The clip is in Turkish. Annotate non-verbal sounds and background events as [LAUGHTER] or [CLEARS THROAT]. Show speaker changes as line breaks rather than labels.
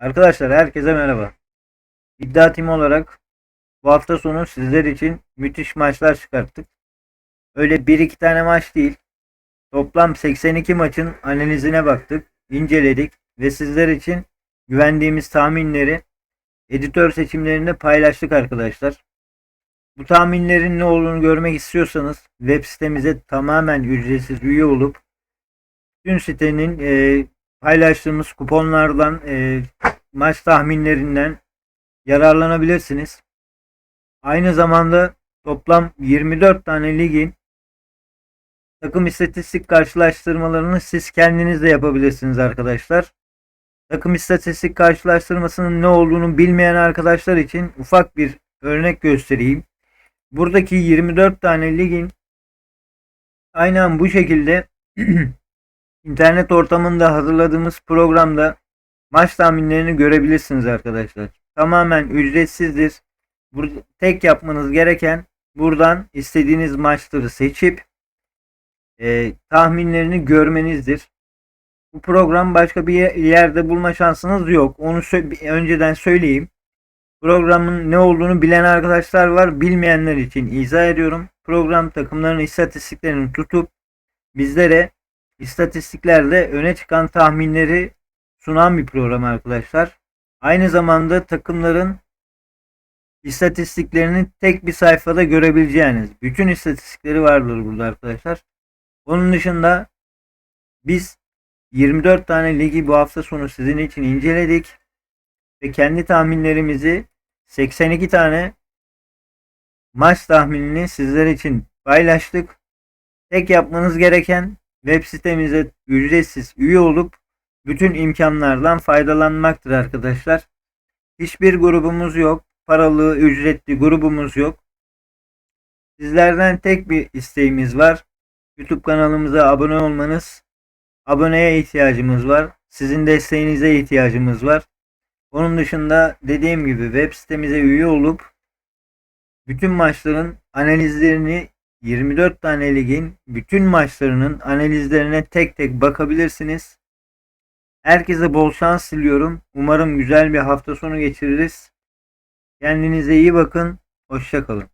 Arkadaşlar herkese merhaba. İddia Team olarak bu hafta sonu sizler için müthiş maçlar çıkarttık. Öyle 1-2 tane maç değil. Toplam 82 maçın analizine baktık, inceledik ve sizler için güvendiğimiz tahminleri editör seçimlerinde paylaştık arkadaşlar. Bu tahminlerin ne olduğunu görmek istiyorsanız web sitemize tamamen ücretsiz üye olup tüm sitenin e, paylaştığımız kuponlardan e, maç tahminlerinden yararlanabilirsiniz. Aynı zamanda toplam 24 tane ligin takım istatistik karşılaştırmalarını siz kendiniz de yapabilirsiniz arkadaşlar. Takım istatistik karşılaştırmasının ne olduğunu bilmeyen arkadaşlar için ufak bir örnek göstereyim. Buradaki 24 tane ligin aynen bu şekilde [CLEARS THROAT] internet ortamında hazırladığımız programda maç tahminlerini görebilirsiniz arkadaşlar. Tamamen ücretsizdir. Tek yapmanız gereken buradan istediğiniz maçları seçip e, tahminlerini görmenizdir. Bu program başka bir ye- yerde bulma şansınız yok. Onu sö- önceden söyleyeyim. Programın ne olduğunu bilen arkadaşlar var. Bilmeyenler için izah ediyorum. Program takımların istatistiklerini tutup bizlere istatistiklerde öne çıkan tahminleri sunan bir program arkadaşlar. Aynı zamanda takımların istatistiklerini tek bir sayfada görebileceğiniz bütün istatistikleri vardır burada arkadaşlar. Onun dışında biz 24 tane ligi bu hafta sonu sizin için inceledik ve kendi tahminlerimizi 82 tane maç tahminini sizler için paylaştık. Tek yapmanız gereken web sitemize ücretsiz üye olup bütün imkanlardan faydalanmaktır arkadaşlar. Hiçbir grubumuz yok. Paralı, ücretli grubumuz yok. Sizlerden tek bir isteğimiz var. YouTube kanalımıza abone olmanız. Aboneye ihtiyacımız var. Sizin desteğinize ihtiyacımız var. Onun dışında dediğim gibi web sitemize üye olup bütün maçların analizlerini 24 tane ligin bütün maçlarının analizlerine tek tek bakabilirsiniz. Herkese bol şans diliyorum. Umarım güzel bir hafta sonu geçiririz. Kendinize iyi bakın. Hoşçakalın.